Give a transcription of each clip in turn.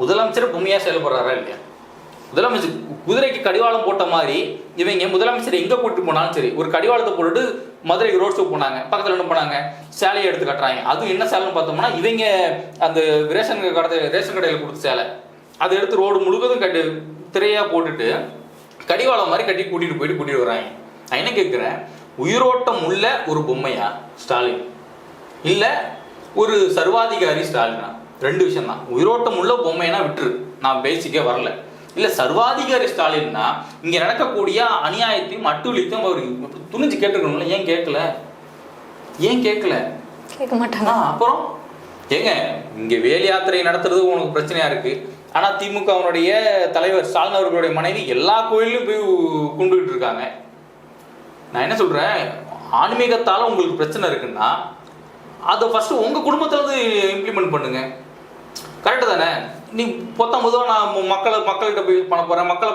முதலமைச்சர் பொம்மையாக செயல்படுறாரா இல்லையா? முதலமைச்சர் குதிரைக்கு கடிவாளம் போட்ட மாதிரி இவங்க முதலமைச்சர் எங்கே கூட்டு போனாலும் சரி ஒரு கடிவாளத்தை போட்டுட்டு மதுரைக்கு ரோட் ஷோ போனாங்க பக்கத்தில் என்ன போனாங்க சேலையை எடுத்து கட்டுறாங்க. அதுவும் என்ன சேலைன்னு பார்த்தோம்னா இவங்க அந்த ரேஷன் கடை ரேஷன் கடையில் கொடுத்த சேலை. அதை எடுத்து ரோடு முழுவதும் கட்டி திரையாக போட்டுட்டு கடிவாளம் மாதிரி கட்டி கூட்டிகிட்டு போயிட்டு கூட்டிட்டு வராங்க நான் என்ன கேட்குறேன் உயிரோட்டம் உள்ள ஒரு பொம்மையா ஸ்டாலின்? இல்லை ஒரு சர்வாதிகாரி ஸ்டாலினா? ரெண்டு விஷயம் தான் உயிரோட்டம் உள்ள பொம்மைனா விட்டுரு. நான் பேசிக்கே வரல. இல்ல சர்வாதிகாரி ஸ்டாலின்னா இங்க நடக்கக்கூடிய அநியாயத்தையும் அட்டுழித்தையும் அவர் துணிஞ்சு கேட்டுக்கணும்ல ஏன் கேட்கல? ஏன் கேட்கல? கேட்க மாட்டாங்க. அப்புறம்? ஏங்க இங்க வேல் யாத்திரை நடத்துறது உனக்கு பிரச்சனையா இருக்கு. ஆனா திமுகவினுடைய தலைவர் ஸ்டாலின் அவர்களுடைய மனைவி எல்லா கோயிலையும் போய் கும்பிட்டுட்டு இருக்காங்க. நான் என்ன சொல்றேன்? ஆன்மீகத்தால உங்களுக்கு பிரச்சனை இருக்குன்னா அதை ஃபர்ஸ்ட் உங்க குடும்பத்துல இருந்து இம்ப்ளிமெண்ட் பண்ணுங்க. கரெக்டு தானே? நீ பொத்தாம் பொதுவாக நான் மக்களை மக்கள்கிட்ட போய் பண்ண போறேன். மக்களை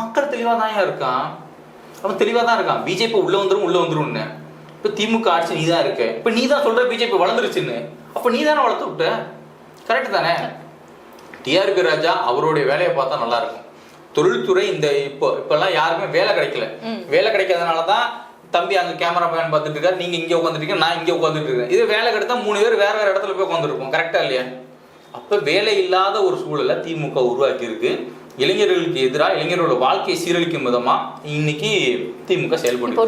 மக்கள் தெளிவாக தான் இருக்கான். அவன் தெளிவாக தான் இருக்கான். பிஜேபி உள்ள வந்துரும் உள்ள வந்துரும்னு. இப்போ திமுக ஆட்சி நீ தான் இருக்க. இப்போ நீ தான் சொல்ற பிஜேபி வளர்ந்துருச்சுன்னு. அப்போ நீ தானே வளர்த்து விட்ட? கரெக்டு தானே? டிஆர்பி ராஜா அவருடைய வேலையை பார்த்தா நல்லா இருக்கும். தொழில்துறை இந்த இப்போ இப்பெல்லாம் யாருக்குமே வேலை கிடைக்கல. வேலை கிடைக்காதனால தான் தம்பி அங்க கேமரா பையன் பார்த்துட்டு இருக்காரு நீங்க இங்க உட்காந்துட்டு நான் இங்க உட்காந்துட்டு இருக்கேன் இது வேலை கிடைத்தா மூணு பேர் வேற வேற இடத்துல போய் உட்காந்துருப்போம் கரெக்டா இல்லையா? அப்ப வேலை இல்லாத ஒரு சூழலை திமுக உருவாக்கி இருக்கு இளைஞர்களுக்கு எதிராக இளைஞர்களோட வாழ்க்கையை சீரழிக்கும் விதமா இன்னைக்கு திமுக செயல்படும்